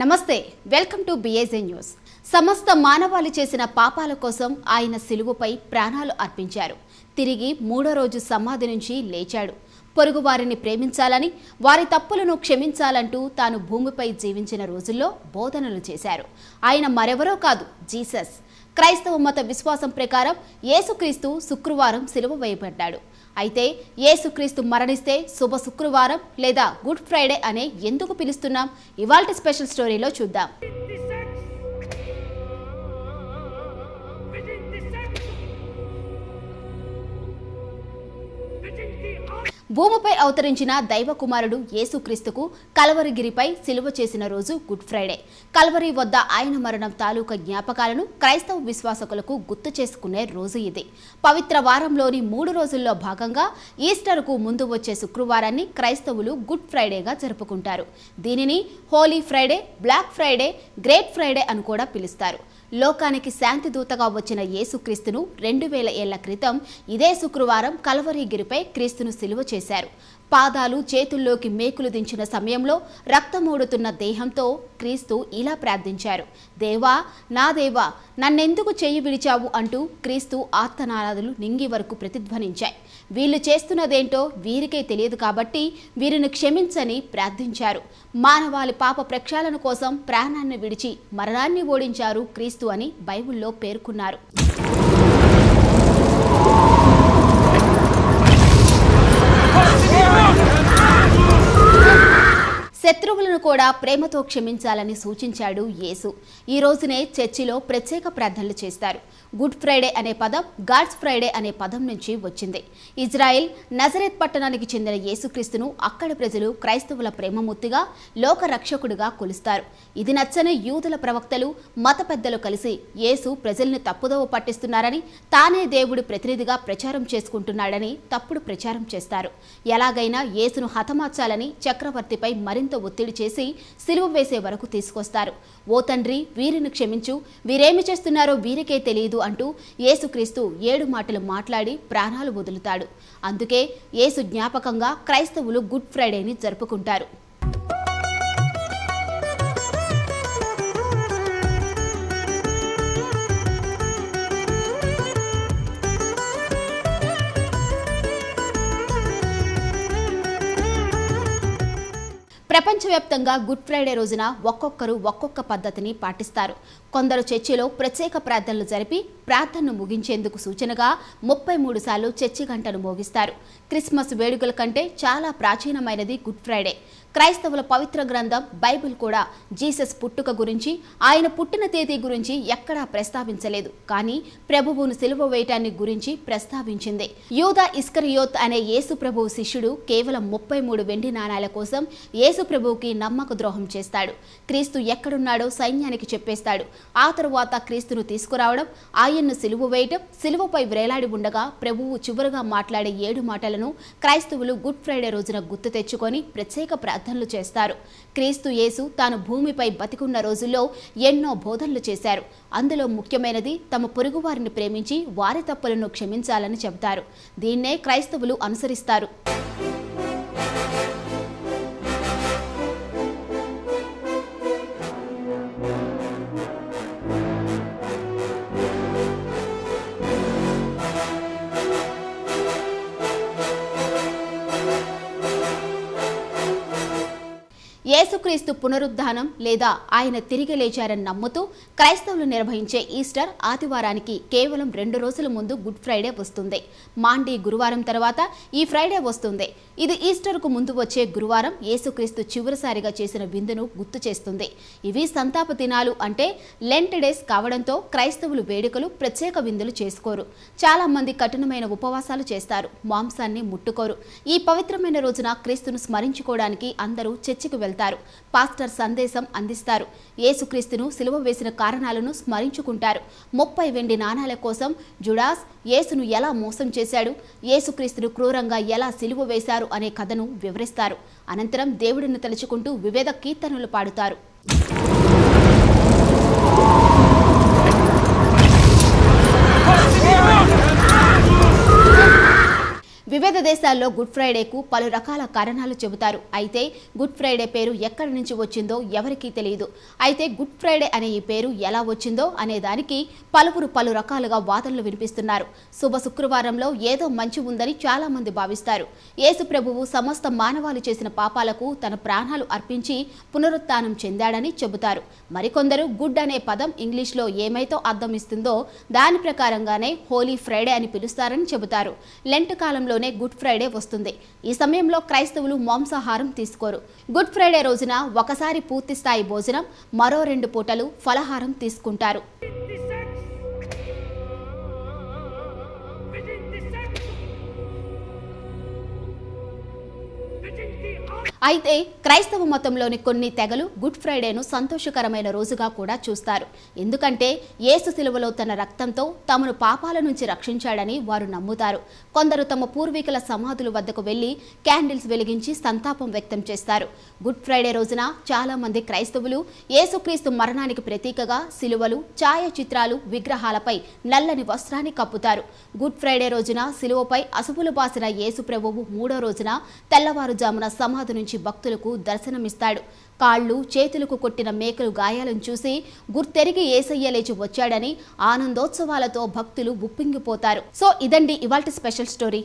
నమస్తే welcome to బిఏజే news సమస్త మానవాళి చేసిన పాపాల కోసం ఆయన సిలువుపై ప్రాణాలు అర్పించారు. తిరిగి మూడో రోజు సమాధి నుంచి లేచాడు. పొరుగు వారిని ప్రేమించాలని వారి తప్పులను క్షమించాలంటూ తాను భూమిపై జీవించిన రోజుల్లో బోధనలు చేశారు. ఆయన మరెవరో కాదు జీసస్. క్రైస్తవ మత విశ్వాసం ప్రకారం యేసుక్రీస్తు శుక్రవారం సిలువ వేయబడ్డాడు. అయితే ఏసుక్రీస్తు మరణిస్తే శుభ శుక్రవారం లేదా గుడ్ ఫ్రైడే అనే ఎందుకు పిలుస్తున్నాం? ఇవాల్టి స్పెషల్ స్టోరీలో చూద్దాం. భూమిపై అవతరించిన దైవ కుమారుడు యేసుక్రీస్తుకు కలవరిగిరిపై సిలువ చేసిన రోజు గుడ్ ఫ్రైడే. కల్వరి వద్ద ఆయన మరణం తాలూకా జ్ఞాపకాలను క్రైస్తవ విశ్వాసకులకు గుర్తు చేసుకునే రోజు ఇది. పవిత్ర వారంలోని మూడు రోజుల్లో భాగంగా ఈస్టర్కు ముందు వచ్చే శుక్రవారాన్ని క్రైస్తవులు గుడ్ ఫ్రైడేగా జరుపుకుంటారు. దీనిని holy Friday black Friday great Friday అని కూడా పిలుస్తారు. లోకానికి శాంతి దూతగా వచ్చిన యేసుక్రీస్తును రెండు వేల ఏళ్ళ క్రితం ఇదే శుక్రవారం కలవరిగిరిపై క్రీస్తును సిలువ చేశారు. పాదాలు చేతుల్లోకి మేకులు దించిన సమయంలో రక్తమూడుతున్న దేహంతో క్రీస్తు ఇలా ప్రార్థించారు. దేవా నా దేవా నన్నెందుకు చేయి విడిచావు? అంటూ క్రీస్తు ఆర్తనాదాలు నింగి వరకు ప్రతిధ్వనించాయి. వీళ్ళు చేస్తున్నదేంటో వీరికే తెలియదు కాబట్టి వీరిని క్షమించని ప్రార్థించారు. మానవాళి పాప ప్రక్షాళన కోసం ప్రాణాన్ని విడిచి మరణాన్ని ఓడించారు క్రీస్తు అని బైబిల్లో పేర్కొన్నారు. శత్రువులను కూడా ప్రేమతో క్షమించాలని సూచించాడు యేసు. ఈ రోజునే చర్చిలో ప్రత్యేక ప్రార్థనలు చేస్తారు. గుడ్ ఫ్రైడే అనే పదం గాడ్స్ ఫ్రైడే అనే పదం నుంచి వచ్చింది. ఇజ్రాయెల్ నజరెత్ పట్టణానికి చెందిన యేసుక్రీస్తును అక్కడి ప్రజలు క్రైస్తవుల ప్రేమమూర్తిగా లోకరక్షకుడిగా కొలుస్తారు. ఇది నచ్చని యూదుల ప్రవక్తలు మత పెద్దలు కలిసి యేసు ప్రజల్ని తప్పుదోవ పట్టిస్తున్నారని తానే దేవుడి ప్రతినిధిగా ప్రచారం చేసుకుంటున్నాడని తప్పుడు ప్రచారం చేస్తారు. ఎలాగైనా యేసును హతమార్చాలని చక్రవర్తిపై మరింత ఒత్తిడి చేసి సిలువ వేసే వరకు తీసుకొస్తారు. ఓ తండ్రి వీరిని క్షమించు. వీరేమి చేస్తున్నారో వీరికే తెలియదు అంటూ యేసుక్రీస్తు ఏడు మాటలు మాట్లాడి ప్రాణాలు వదులుతాడు. అందుకే యేసు జ్ఞాపకంగా క్రైస్తవులు గుడ్ ఫ్రైడేని జరుపుకుంటారు. ప్రపంచవ్యాప్తంగా గుడ్ ఫ్రైడే రోజున ఒక్కొక్కరు ఒక్కొక్క పద్ధతిని పాటిస్తారు. కొందరు చర్చిలో ప్రత్యేక ప్రార్థనలు జరిపి ప్రార్థనను ముగించేందుకు సూచనగా ముప్పై మూడు సార్లు చర్చి గంటను మోగిస్తారు. క్రిస్మస్ వేడుకల కంటే చాలా ప్రాచీనమైనది గుడ్ ఫ్రైడే. క్రైస్తవుల పవిత్ర గ్రంథం బైబిల్ కూడా జీసస్ పుట్టుక గురించి ఆయన పుట్టిన తేదీ గురించి ఎక్కడా ప్రస్తావించలేదు. కానీ ప్రభువును సిలువ వేయటాన్ని గురించి ప్రస్తావించింది. యూదా ఇస్కరియోత్ అనే యేసు ప్రభువు శిష్యుడు కేవలం ముప్పై మూడు వెండి నాణాల కోసం యేసు ప్రభువుకి నమ్మక ద్రోహం చేస్తాడు. క్రీస్తు ఎక్కడున్నాడో సైన్యానికి చెప్పేస్తాడు. ఆ తరువాత క్రీస్తును తీసుకురావడం ఆయన్ను సిలువ వేయటం సిలువపై వ్రేలాడి ఉండగా ప్రభువు చివరగా మాట్లాడే ఏడు మాటలను క్రైస్తవులు గుడ్ ఫ్రైడే రోజున గుర్తు తెచ్చుకొని ప్రత్యేక ప్రార్థనలు చేస్తారు. క్రీస్తు యేసు తాను భూమిపై బతికున్న రోజుల్లో ఎన్నో బోధనలు చేశారు. అందులో ముఖ్యమైనది తమ పొరుగువారిని ప్రేమించి వారి తప్పులను క్షమించాలని చెబుతారు. దీన్నే క్రైస్తవులు అనుసరిస్తారు. యేసుక్రీస్తు పునరుద్ధానం లేదా ఆయన తిరిగి లేచారని నమ్ముతూ క్రైస్తవులు నిర్వహించే ఈస్టర్ ఆదివారానికి కేవలం రెండు రోజుల ముందు గుడ్ ఫ్రైడే వస్తుంది. మాండీ గురువారం తర్వాత ఈ ఫ్రైడే వస్తుంది. ఇది ఈస్టర్కు ముందు వచ్చే గురువారం యేసుక్రీస్తు చివరిసారిగా చేసిన విందును గుర్తు చేస్తుంది. ఇవి సంతాప దినాలు అంటే లెంట్ డేస్ కావడంతో క్రైస్తవులు వేడుకలు ప్రత్యేక విందులు చేసుకోరు. చాలా మంది కఠినమైన ఉపవాసాలు చేస్తారు. మాంసాన్ని ముట్టుకోరు. ఈ పవిత్రమైన రోజున క్రీస్తును స్మరించుకోవడానికి అందరూ చర్చికి వెళ్తారు. పాస్టర్ సందేశం అందిస్తారు. యేసుక్రీస్తును సిలువ వేసిన కారణాలను స్మరించుకుంటారు. ముప్పై వెండి నాణాల కోసం జుడాస్ యేసును ఎలా మోసం చేశాడు? యేసుక్రీస్తును క్రూరంగా ఎలా సిలువ వేశారు? అనే కథను వివరిస్తారు. అనంతరం దేవుడిని తలుచుకుంటూ వివేద కీర్తనలు పాడుతారు. వివిధ దేశాల్లో గుడ్ ఫ్రైడేకు పలు రకాల కారణాలు చెబుతారు. అయితే గుడ్ ఫ్రైడే పేరు ఎక్కడి నుంచి వచ్చిందో ఎవరికీ తెలియదు. అయితే గుడ్ ఫ్రైడే అనే ఈ పేరు ఎలా వచ్చిందో అనే దానికి పలువురు పలు రకాలుగా వాదనలు వినిపిస్తున్నారు. శుభ శుక్రవారంలో ఏదో మంచి ఉందని చాలా మంది భావిస్తారు. యేసు ప్రభువు సమస్త మానవాళి చేసిన పాపాలకు తన ప్రాణాలు అర్పించి పునరుత్థానం చెందాడని చెబుతారు. మరికొందరు గుడ్ అనే పదం ఇంగ్లీష్లో ఏమైతో అర్థం ఇస్తుందో దాని ప్రకారంగానే హోలీ ఫ్రైడే అని పిలుస్తారని చెబుతారు. లెంట్ కాలంలోనే గుడ్ ఫ్రైడే వస్తుంది. ఈ సమయంలో క్రైస్తవులు మాంసాహారం తీసుకోరు. గుడ్ ఫ్రైడే రోజున ఒకసారి పూర్తి స్థాయి భోజనం మరో రెండు పూటలు ఫలహారం తీసుకుంటారు. అయితే క్రైస్తవ మతంలోని కొన్ని తెగలు గుడ్ ఫ్రైడేను సంతోషకరమైన రోజుగా కూడా చూస్తారు. ఎందుకంటే యేసు శిలువలో తన రక్తంతో తమను పాపాల నుంచి రక్షించాడని వారు నమ్ముతారు. కొందరు తమ పూర్వీకుల సమాధుల వద్దకు వెళ్ళి క్యాండిల్స్ వెలిగించి సంతాపం వ్యక్తం చేస్తారు. గుడ్ ఫ్రైడే రోజున చాలా మంది క్రైస్తవులు ఏసుక్రీస్తు మరణానికి ప్రతీకగా శిలువలు ఛాయాచిత్రాలు విగ్రహాలపై నల్లని వస్త్రాన్ని కప్పుతారు. గుడ్ ఫ్రైడే రోజున శిలువపై అసుపులు బాసిన యేసు ప్రభువు మూడో రోజున తెల్లవారుజామున సమాధి నుంచి భక్తులకు దర్శనమిస్తాడు. కాళ్ళు చేతులకు కొట్టిన మేకలు గాయాలను చూసి గుర్తెరిగి ఏసయ్య లేచి వచ్చాడని ఆనందోత్సవాలతో భక్తులు ఉప్పింగిపోతారు. సో ఇదండి ఇవాల్టి స్పెషల్ స్టోరీ.